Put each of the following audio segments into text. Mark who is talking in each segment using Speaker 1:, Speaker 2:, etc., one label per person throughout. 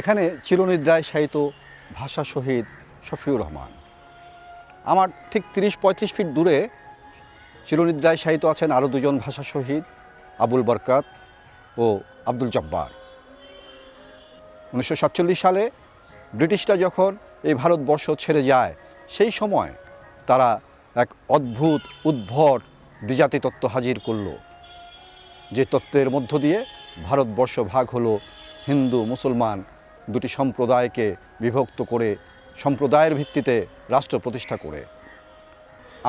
Speaker 1: এখানে চিরনিদ্রায় শায়িত ভাষা শহীদ শফিউর রহমান। আমার ঠিক তিরিশ পঁয়ত্রিশ ফিট দূরে চিরনিদ্রায় শায়িত আছেন আরও দুজন ভাষা শহীদ, আবুল বরকাত ও আব্দুল জব্বার। উনিশশো সাতচল্লিশ সালে ব্রিটিশরা যখন এই ভারতবর্ষ ছেড়ে যায়, সেই সময় তারা এক অদ্ভুত, উদ্ভট দ্বিজাতি তত্ত্ব হাজির করল। যে তত্ত্বের মধ্য দিয়ে ভারতবর্ষ ভাগ হলো হিন্দু, মুসলমান দুটি সম্প্রদায়কে বিভক্ত করে সম্প্রদায়ের ভিত্তিতে রাষ্ট্র প্রতিষ্ঠা করে।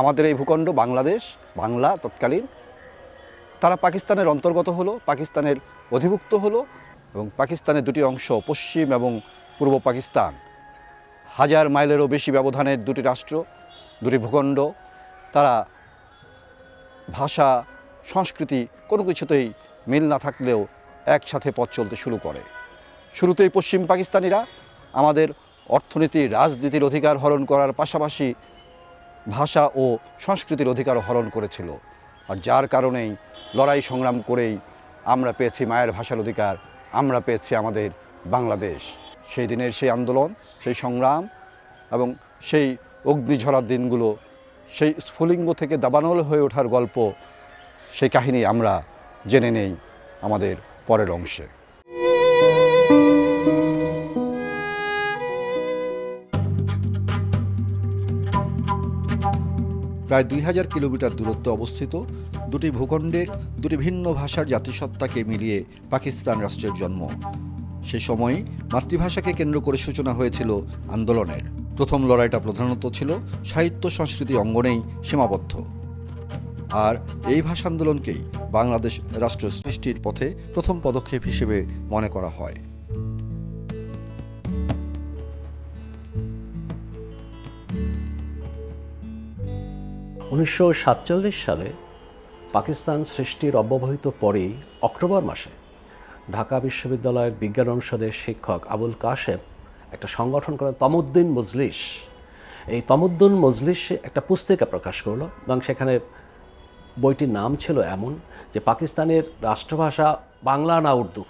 Speaker 1: আমাদের এই ভূখণ্ড বাংলাদেশ, বাংলা তৎকালীন, তারা পাকিস্তানের অন্তর্গত হলো, পাকিস্তানের অধিভুক্ত হলো এবং পাকিস্তানের দুটি অংশ, পশ্চিম এবং পূর্ব পাকিস্তান। হাজার মাইলেরও বেশি ব্যবধানের দুটি রাষ্ট্র, দুটি ভূখণ্ড, তারা ভাষা, সংস্কৃতি কোনো কিছুতেই মিল না থাকলেও একসাথে পথ চলতে শুরু করে। শুরুতেই পশ্চিম পাকিস্তানিরা আমাদের অর্থনীতি, রাজনীতির অধিকার হরণ করার পাশাপাশি ভাষা ও সংস্কৃতির অধিকার হরণ করেছিল। আর যার কারণেই লড়াই সংগ্রাম করেই আমরা পেয়েছি মায়ের ভাষার অধিকার, আমরা পেয়েছি আমাদের বাংলাদেশ। সেই দিনের সেই আন্দোলন, সেই সংগ্রাম এবং সেই অগ্নিঝরার দিনগুলো, সেই স্ফুলিঙ্গ থেকে দাবানল হয়ে ওঠার গল্প, সেই কাহিনী আমরা জেনে নেই আমাদের পরের অংশে। প্রায় দুই হাজার কিলোমিটার দূরত্বে অবস্থিত, দুটি ভূখণ্ডের দুটি ভিন্ন ভাষার জাতিসত্তাকে মিলিয়ে পাকিস্তান রাষ্ট্রের জন্ম। সে সময় মাতৃভাষাকে কেন্দ্র করে সূচনা হয়েছিল আন্দোলনের। প্রথম লড়াইটা প্রধানত ছিল সাহিত্য, সংস্কৃতি অঙ্গনেই সীমাবদ্ধ। আর এই ভাষা আন্দোলনকেই বাংলাদেশ রাষ্ট্র সৃষ্টির পথে প্রথম পদক্ষেপ হিসেবে মনে করা হয়।
Speaker 2: উনিশশো সাতচল্লিশ সালে পাকিস্তান সৃষ্টির অব্যবহিত পরেই অক্টোবর মাসে ঢাকা বিশ্ববিদ্যালয়ের বিজ্ঞান অনুষদের শিক্ষক আবুল কাশেম একটা সংগঠন করেন তমুদ্দিন মজলিস। এই তমুদ্দিন মজলিস একটা পুস্তিকা প্রকাশ করল এবং সেখানে বইটির নাম ছিল এমন যে পাকিস্তানের রাষ্ট্রভাষা বাংলা না উর্দু।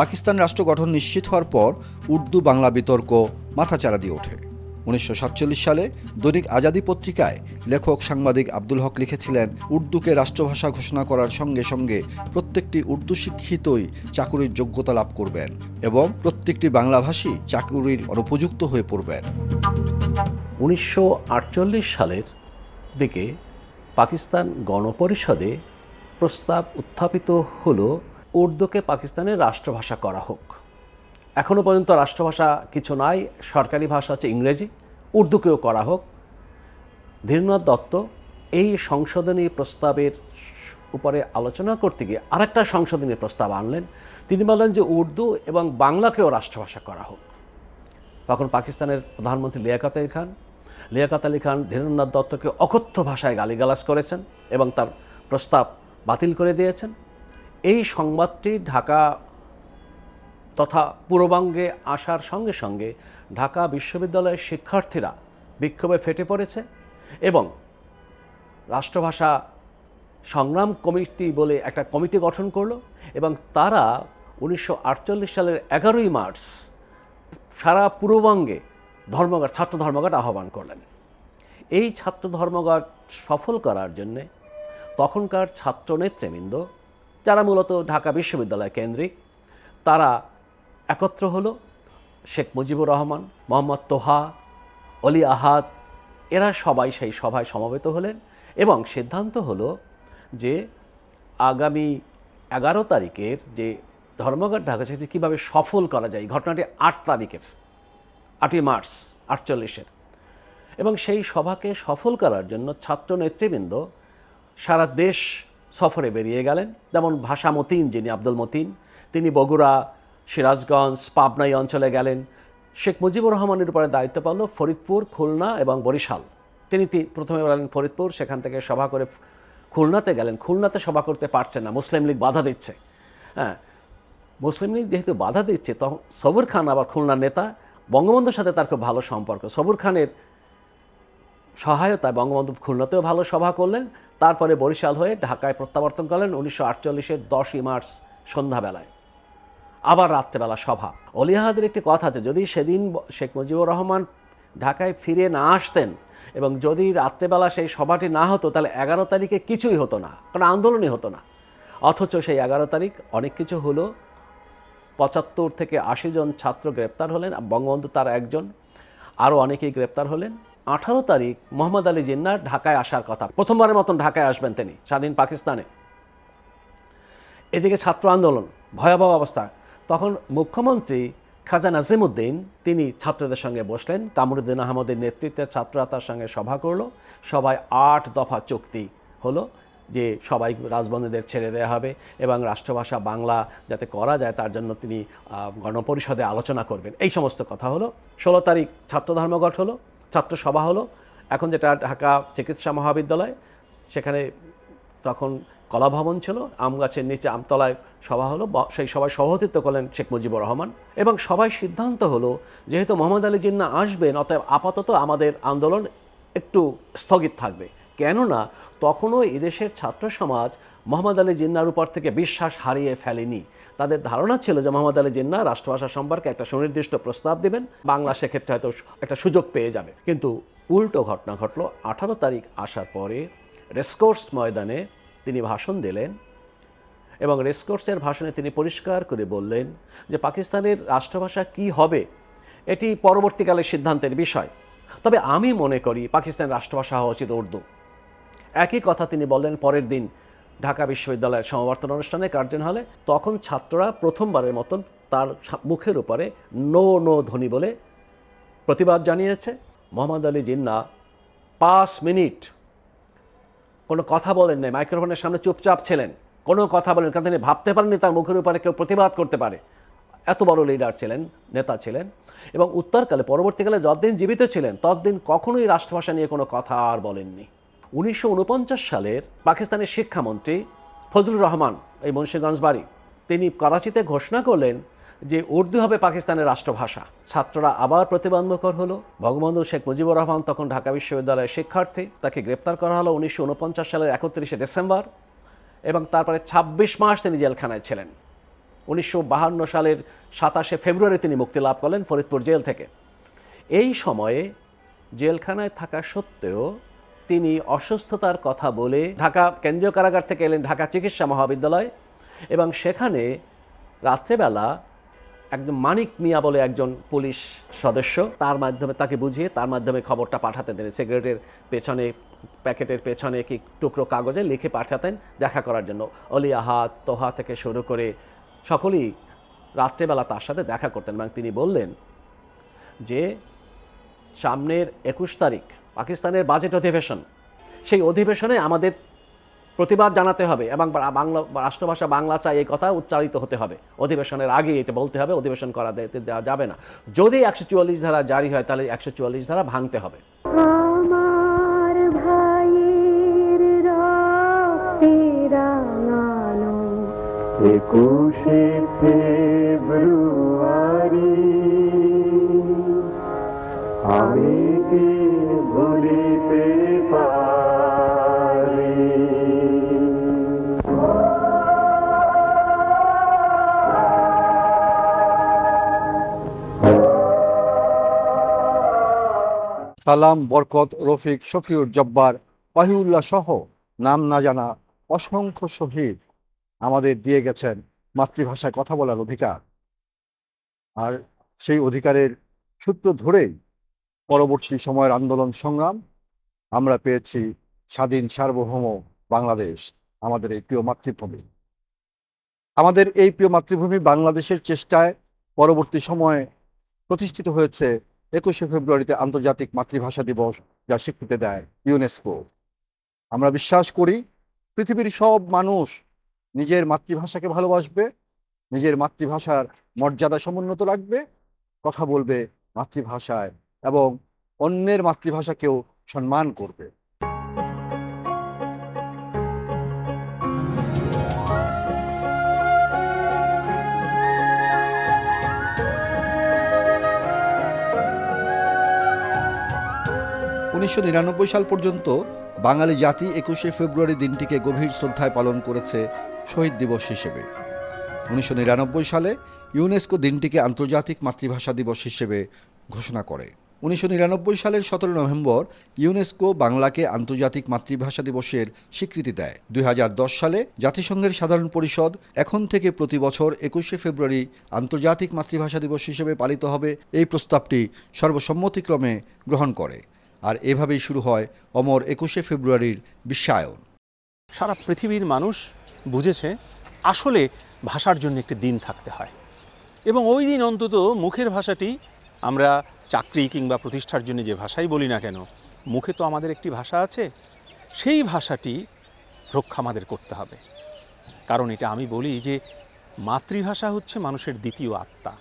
Speaker 1: পাকিস্তান রাষ্ট্র গঠন নিশ্চিত হওয়ার পর উর্দু বাংলা বিতর্ক মাথাচাড়া দিয়ে ওঠে। উনিশশো সাতচল্লিশ সালে দৈনিক আজাদি পত্রিকায় লেখক সাংবাদিক আব্দুল হক লিখেছিলেন, উর্দুকে রাষ্ট্রভাষা ঘোষণা করার সঙ্গে সঙ্গে প্রত্যেকটি উর্দু শিক্ষিতই চাকুরির যোগ্যতা লাভ করবেন এবং প্রত্যেকটি বাংলাভাষী চাকুরির অনুপযুক্ত হয়ে পড়বেন।
Speaker 2: উনিশশো আটচল্লিশ সালের দিকে পাকিস্তান গণপরিষদে প্রস্তাব উত্থাপিত হলো, উর্দুকে পাকিস্তানের রাষ্ট্রভাষা করা হোক। এখনও পর্যন্ত রাষ্ট্রভাষা কিছু নাই, সরকারি ভাষা হচ্ছে ইংরেজি, উর্দুকেও করা হোক। ধীরেন্দ্রনাথ দত্ত এই সংশোধনী প্রস্তাবের উপরে আলোচনা করতে গিয়ে আরেকটা সংশোধনী প্রস্তাব আনলেন। তিনি বললেন যে উর্দু এবং বাংলাকেও রাষ্ট্রভাষা করা হোক। তখন পাকিস্তানের প্রধানমন্ত্রী লিয়াকত আলী খান, লিয়াকত আলী খান ধীরেন্দ্রনাথ দত্তকে অকথ্য ভাষায় গালিগালাজ করেছেন এবং তার প্রস্তাব বাতিল করে দিয়েছেন। এই সংবাদটি ঢাকা তথা পূর্ববঙ্গে আসার সঙ্গে সঙ্গে ঢাকা বিশ্ববিদ্যালয়ের শিক্ষার্থীরা বিক্ষোভে ফেটে পড়েছে এবং রাষ্ট্রভাষা সংগ্রাম কমিটি বলে একটা কমিটি গঠন করল এবং তারা উনিশশো আটচল্লিশ সালের এগারোই মার্চ সারা পূর্ববঙ্গে ধর্মঘট, ছাত্র ধর্মঘট আহ্বান করলেন। এই ছাত্র ধর্মঘট সফল করার জন্যে তখনকার ছাত্র নেতৃবৃন্দ যারা মূলত ঢাকা বিশ্ববিদ্যালয় কেন্দ্রিক, তারা একত্র হলো শেখ মুজিবুর রহমান, মোহাম্মদ তোহা, অলি আহাদ, এরা সবাই সেই সভায় সমবেত হলেন এবং সিদ্ধান্ত হলো যে আগামী এগারো তারিখের যে ধর্মঘট ঢাকা, সেটি কীভাবে সফল করা যায় ঘটনাটি আট তারিখের, আটই মার্চ, আটচল্লিশের। এবং সেই সভাকে সফল করার জন্য ছাত্র নেতৃবৃন্দ সারা দেশ সফরে বেরিয়ে গেলেন। যেমন ভাষা মতিন যিনি আব্দুল মতিন, তিনি বগুড়া সিরাজগঞ্জ, পাবনাই অঞ্চলে গেলেন শেখ মুজিবুর রহমানের উপরে দায়িত্ব পাল ফরিদপুর, খুলনা এবং বরিশাল। তিনি প্রথমে গেলেন ফরিদপুর সেখান থেকে সভা করে খুলনাতে গেলেন। খুলনাতে সভা করতে পারছেন না। মুসলিম লীগ বাধা দিচ্ছে। হ্যাঁ মুসলিম লীগ যেহেতু বাধা দিচ্ছে, তখন সবুর খান আবার খুলনার নেতা। বঙ্গবন্ধুর সাথে তার খুব ভালো সম্পর্ক। সবুর খানের সহায়তায় বঙ্গবন্ধু খুলনাতেও ভালো সভা করলেন। তারপরে বরিশাল হয়ে ঢাকায় প্রত্যাবর্তন করলেন উনিশশো আটচল্লিশের দশই মার্চ সন্ধ্যাবেলায়। আবার রাত্রেবেলা সভা। অলিয়াহাদের একটি কথা আছে, যদি সেদিন শেখ মুজিবুর রহমান ঢাকায় ফিরে না আসতেন এবং যদি রাত্রেবেলা সেই সভাটি না হতো, তাহলে এগারো তারিখে কিছুই হতো না, কোনো আন্দোলনই হতো না। অথচ সেই এগারো তারিখ অনেক কিছু হলো। পঁচাত্তর থেকে আশি জন ছাত্র গ্রেপ্তার হলেন বঙ্গবন্ধু তার একজন। আরও অনেকেই গ্রেপ্তার হলেন। আঠারো তারিখ মোহাম্মদ আলী জিন্নার ঢাকায় আসার কথা, প্রথমবারের মতন ঢাকায় আসবেন তিনি, স্বাধীন পাকিস্তানে। এদিকে ছাত্র আন্দোলন, ভয়াবহ অবস্থা। তখন মুখ্যমন্ত্রী খাজা নাজিমুদ্দিন তিনি ছাত্রদের সঙ্গে বসলেন। কামরুদ্দিন আহমদের নেতৃত্বে ছাত্ররা তার সঙ্গে সভা করল। সবাই আট দফা চুক্তি হলো যে সবাই রাজবন্দীদের ছেড়ে দেওয়া হবে এবং রাষ্ট্রভাষা বাংলা যাতে করা যায়, তার জন্য তিনি গণপরিষদে আলোচনা করবেন। এই সমস্ত কথা হলো। ষোলো তারিখ ছাত্র ধর্মঘট হলো, ছাত্র সভা হলো। এখন যেটা ঢাকা চিকিৎসা মহাবিদ্যালয়, সেখানে তখন কলাভবন ছিল, আম গাছের নিচে আমতলায় সভা হলো সেই সভায় সভাপতিত্ব করলেন শেখ মুজিবুর রহমান এবং সবাই সিদ্ধান্ত হলো, যেহেতু মোহাম্মদ আলী জিন্না আসবেন, অতএব আপাতত আমাদের আন্দোলন একটু স্থগিত থাকবে। কেননা, তখনও এদেশের ছাত্র সমাজ মোহাম্মদ আলী জিন্নার উপর থেকে বিশ্বাস হারিয়ে ফেলেনি। তাদের ধারণা ছিল যে মোহাম্মদ আলী জিন্না রাষ্ট্রভাষা সম্পর্কে একটা সুনির্দিষ্ট প্রস্তাব দেবেন, বাংলা সেক্ষেত্রে হয়তো একটা সুযোগ পেয়ে যাবে। কিন্তু উল্টো ঘটনা ঘটলো, আঠারো তারিখ আসার পরে রেসকোর্স ময়দানে তিনি ভাষণ দিলেন এবং রেসকোর্সের ভাষণে তিনি পরিষ্কার করে বললেন যে পাকিস্তানের রাষ্ট্রভাষা কি হবে, এটি পরবর্তীকালে সিদ্ধান্তের বিষয়। তবে আমি মনে করি পাকিস্তানের রাষ্ট্রভাষা হওয়া উচিত উর্দু। একই কথা তিনি বললেন পরের দিন ঢাকা বিশ্ববিদ্যালয়ের সমাবর্তন অনুষ্ঠানে কার্জন হলে, তখন ছাত্ররা প্রথমবারের মতন তার মুখের উপরে নো নো ধ্বনি বলে প্রতিবাদ জানিয়েছে। মোহাম্মদ আলী জিন্না, পাঁচ মিনিট। কোনো কথা বলেন নাই, মাইক্রোফোনের সামনে চুপচাপ ছিলেন। কোনো কথা বলেন কারণ তিনি ভাবতে পারেননি তার মুখের উপরে কেউ প্রতিবাদ করতে পারে। এত বড় লিডার ছিলেন, নেতা ছিলেন এবং উত্তরকালে, পরবর্তীকালে যতদিন জীবিত ছিলেন, ততদিন কখনোই রাষ্ট্রভাষা নিয়ে কোনো কথা আর বলেননি। উনিশশো ঊনপঞ্চাশ সালের পাকিস্তানের শিক্ষামন্ত্রী ফজলুর রহমান এই মুন্সিগঞ্জ বাড়ি, তিনি করাচিতে ঘোষণা করলেন যে উর্দু হবে পাকিস্তানের রাষ্ট্রভাষা। ছাত্ররা আবার প্রতিবন্ধকর হলো। বঙ্গবন্ধু শেখ মুজিবুর রহমান তখন ঢাকা বিশ্ববিদ্যালয়ের শিক্ষার্থী। তাকে গ্রেপ্তার করা হলো উনিশশো ঊনপঞ্চাশ সালের একত্রিশে ডিসেম্বর এবং তারপরে ২৬ মাস তিনি জেলখানায় ছিলেন। উনিশশো সালের সাতাশে ফেব্রুয়ারি তিনি মুক্তি লাভ করলেন ফরিদপুর জেল থেকে। এই সময়ে জেলখানায় থাকা সত্ত্বেও তিনি অসুস্থতার কথা বলে ঢাকা কেন্দ্রীয় কারাগার থেকে এলেন ঢাকা চিকিৎসা মহাবিদ্যালয় এবং সেখানে রাত্রেবেলা একজন মানিক মিয়া বলে একজন পুলিশ সদস্য। তার মাধ্যমে তাকে বুঝিয়ে তার মাধ্যমে খবরটা পাঠাতেন তিনি সিগারেটের পেছনে, প্যাকেটের পেছনে কি টুকরো কাগজে লিখে পাঠাতেন দেখা করার জন্য। অলি আহাত তোহা থেকে শুরু করে সকলেই রাত্রেবেলা তার সাথে দেখা করতেন এবং তিনি বললেন যে, সামনের একুশ তারিখ পাকিস্তানের বাজেট অধিবেশন। সেই অধিবেশনে আমাদের প্রতিবাদ জানাতে হবে এবং বাংলা, রাষ্ট্রভাষা বাংলা চাই এই কথা উচ্চারিত হতে হবে। অধিবেশনের আগে এটা বলতে হবে, অধিবেশন করা দেওয়া যাবে না। যদি একশো চুয়াল্লিশ ধারা জারি হয়, তাহলে একশো চুয়াল্লিশ ধারা ভাঙতে হবে।
Speaker 3: একুশে
Speaker 1: সালাম, বরকত, রফিক, শফিউর জব্বার, ওয়াহিউল্লাহ সহ নাম না জানা অসংখ্য শহীদ আমাদের দিয়ে গেছেন মাতৃভাষায় কথা বলার অধিকার। আর সেই অধিকারের সূত্র ধরেই পরবর্তী সময়ের আন্দোলন সংগ্রাম আমরা পেয়েছি স্বাধীন সার্বভৌম বাংলাদেশ, আমাদের এই প্রিয় মাতৃভূমি। আমাদের এই প্রিয় মাতৃভূমি বাংলাদেশের চেষ্টায় পরবর্তী সময়ে প্রতিষ্ঠিত হয়েছে একুশে ফেব্রুয়ারিতে আন্তর্জাতিক মাতৃভাষা দিবস যা স্বীকৃতি দেয় ইউনেস্কো আমরা বিশ্বাস করি, পৃথিবীর সব মানুষ নিজের মাতৃভাষাকে ভালোবাসবে, নিজের মাতৃভাষার মর্যাদা সমুন্নত রাখবে, কথা বলবে মাতৃভাষায় এবং অন্যের মাতৃভাষাকেও সম্মান করবে। উনিশশো নিরানব্বই সাল পর্যন্ত বাঙালি জাতি একুশে ফেব্রুয়ারি দিনটিকে গভীর শ্রদ্ধায় পালন করেছে শহীদ দিবস হিসেবে। উনিশশো নিরানব্বই সালে ইউনেস্কো দিনটিকে আন্তর্জাতিক মাতৃভাষা দিবস হিসেবে ঘোষণা করে। উনিশশো নিরানব্বই সালের সতেরো নভেম্বর ইউনেস্কো বাংলাকে আন্তর্জাতিক মাতৃভাষা দিবসের স্বীকৃতি দেয়। দুই হাজার দশ সালে জাতিসংঘের সাধারণ পরিষদ এখন থেকে প্রতি বছর একুশে ফেব্রুয়ারি আন্তর্জাতিক মাতৃভাষা দিবস হিসেবে পালিত হবে। এই প্রস্তাবটি সর্বসম্মতিক্রমে গ্রহণ করে। আর এভাবেই শুরু হয় অমর একুশে ফেব্রুয়ারির বিশ্বায়ন।
Speaker 4: সারা পৃথিবীর মানুষ বুঝেছে আসলে ভাষার জন্য একটি দিন থাকতে হয়। এবং ওই দিন অন্তত মুখের ভাষাটি আমরা চাকরি কিংবা প্রতিষ্ঠার জন্য যে ভাষাই বলি না কেন, মুখে তো আমাদের একটি ভাষা আছে, সেই ভাষাটি রক্ষা আমাদের করতে হবে। কারণ এটা আমি বলি যে মাতৃভাষা হচ্ছে মানুষের দ্বিতীয় আত্মা।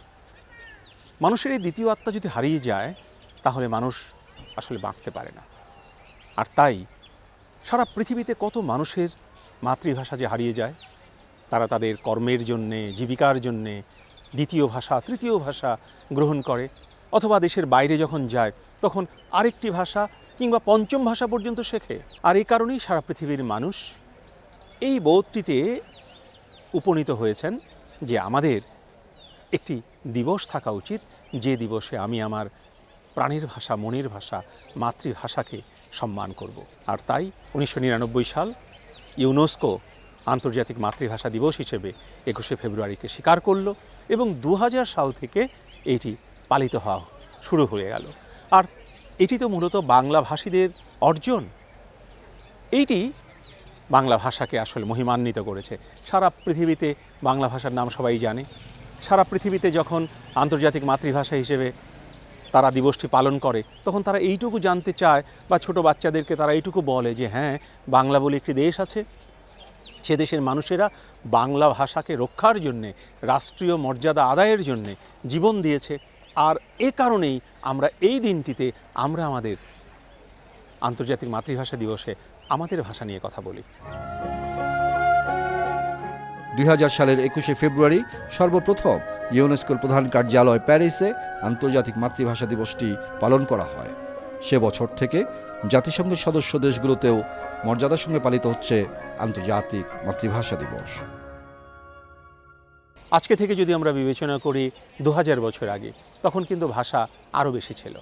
Speaker 4: মানুষের এই দ্বিতীয় আত্মা যদি হারিয়ে যায়, তাহলে মানুষ আসলে বাঁচতে পারে না। আর তাই সারা পৃথিবীতে কত মানুষের মাতৃভাষা যে হারিয়ে যায়, তারা তাদের কর্মের জন্যে, জীবিকার জন্যে দ্বিতীয় ভাষা, তৃতীয় ভাষা গ্রহণ করে। অথবা দেশের বাইরে যখন যায়, তখন আরেকটি ভাষা কিংবা পঞ্চম ভাষা পর্যন্ত শেখে। আর এই কারণেই সারা পৃথিবীর মানুষ এই বোধটিতে উপনীত হয়েছেন যে আমাদের একটি দিবস থাকা উচিত। যে দিবসে আমি আমার প্রাণের ভাষা, মনের ভাষা, মাতৃভাষাকে সম্মান করব। আর তাই উনিশশো নিরানব্বই সাল ইউনেস্কো আন্তর্জাতিক মাতৃভাষা দিবস হিসেবে একুশে ফেব্রুয়ারিকে স্বীকার করল এবং দু হাজার সাল থেকে এটি পালিত হওয়া শুরু হয়ে গেল। আর এটি তো মূলত বাংলা ভাষীদের অর্জন। এইটি বাংলা ভাষাকে আসলে মহিমান্বিত করেছে। সারা পৃথিবীতে বাংলা ভাষার নাম সবাই জানে। সারা পৃথিবীতে যখন আন্তর্জাতিক মাতৃভাষা হিসেবে তারা দিবসটি পালন করে, তখন তারা এইটুকু জানতে চায় বা ছোট বাচ্চাদেরকে তারা এইটুকু বলে যে হ্যাঁ বাংলা বলে একটি দেশ আছে। সে দেশের মানুষেরা বাংলা ভাষাকে রক্ষার জন্যে, রাষ্ট্রীয় মর্যাদা আদায়ের জন্যে জীবন দিয়েছে। আর এ কারণেই আমরা এই দিনটিতে আমরা আমাদের আন্তর্জাতিক মাতৃভাষা দিবসে আমাদের ভাষা নিয়ে কথা বলি।
Speaker 1: দু হাজার সালের একুশে ফেব্রুয়ারি সর্বপ্রথম ইউনেস্কোর প্রধান কার্যালয় প্যারিসে আন্তর্জাতিক মাতৃভাষা দিবসটি পালন করা হয়। সে বছর থেকে জাতিসংঘের সদস্য দেশগুলোতেও মর্যাদার সঙ্গে পালিত হচ্ছে আন্তর্জাতিক মাতৃভাষা দিবস।
Speaker 4: আজকে থেকে যদি আমরা বিবেচনা করি দু হাজার বছর আগে, তখন কিন্তু ভাষা আরও বেশি ছিল।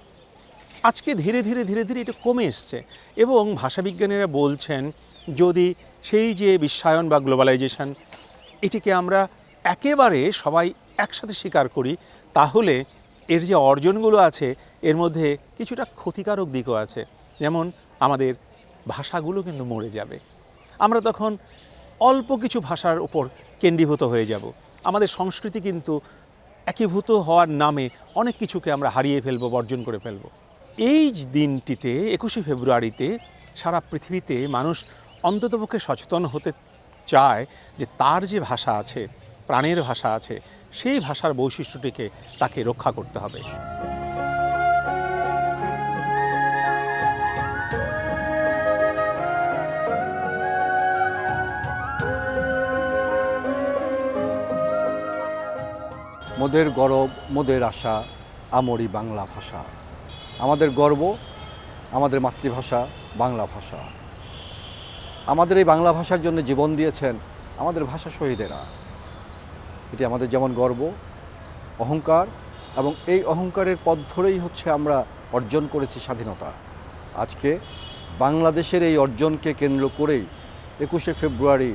Speaker 4: আজকে ধীরে ধীরে ধীরে ধীরে এটা কমে এসছে এবং ভাষাবিজ্ঞানীরা বলছেন, যদি সেই যে বিশ্বায়ন বা গ্লোবালাইজেশন এটিকে আমরা একেবারে সবাই একসাথে স্বীকার করি, তাহলে এর যে অর্জনগুলো আছে, এর মধ্যে কিছুটা ক্ষতিকারক দিকও আছে। যেমন আমাদের ভাষাগুলো কিন্তু মরে যাবে। আমরা তখন অল্প কিছু ভাষার উপর কেন্দ্রীভূত হয়ে যাব। আমাদের সংস্কৃতি কিন্তু একীভূত হওয়ার নামে অনেক কিছুকে আমরা হারিয়ে ফেলব, বর্জন করে ফেলব। এই দিনটিতে, একুশে ফেব্রুয়ারিতে, সারা পৃথিবীতে মানুষ অন্ততপক্ষে সচেতন হতে চায় যে তার যে ভাষা আছে, প্রাণের ভাষা আছে সেই ভাষার বৈশিষ্ট্যটিকে তাকে রক্ষা করতে হবে।
Speaker 1: মোদের গরব, মোদের আশা, আমরি বাংলা ভাষা। আমাদের গর্ব, আমাদের মাতৃভাষা বাংলা ভাষা। আমাদের এই বাংলা ভাষার জন্য জীবন দিয়েছেন আমাদের ভাষা শহীদেরা। এটি আমাদের যেমন গর্ব, অহংকার এবং এই অহংকারের পথ ধরেই হচ্ছে আমরা অর্জন করেছি স্বাধীনতা। আজকে বাংলাদেশের এই অর্জনকে কেন্দ্র করেই একুশে ফেব্রুয়ারি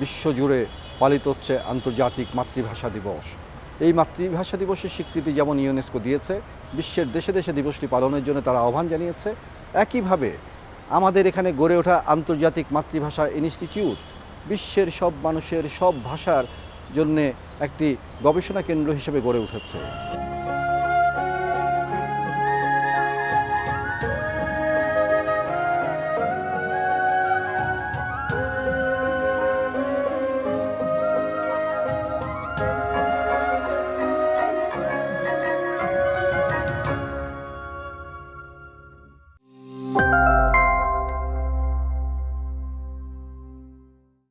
Speaker 1: বিশ্বজুড়ে পালিত হচ্ছে আন্তর্জাতিক মাতৃভাষা দিবস। এই মাতৃভাষা দিবসের স্বীকৃতি যেমন ইউনেস্কো দিয়েছে, বিশ্বের দেশে দেশে দিবসটি পালনের জন্য তারা আহ্বান জানিয়েছে, একইভাবে আমাদের এখানে গড়ে ওঠা আন্তর্জাতিক মাতৃভাষা ইনস্টিটিউট বিশ্বের সব মানুষের সব ভাষার জন্যে একটি গবেষণা কেন্দ্র হিসেবে গড়ে উঠেছে।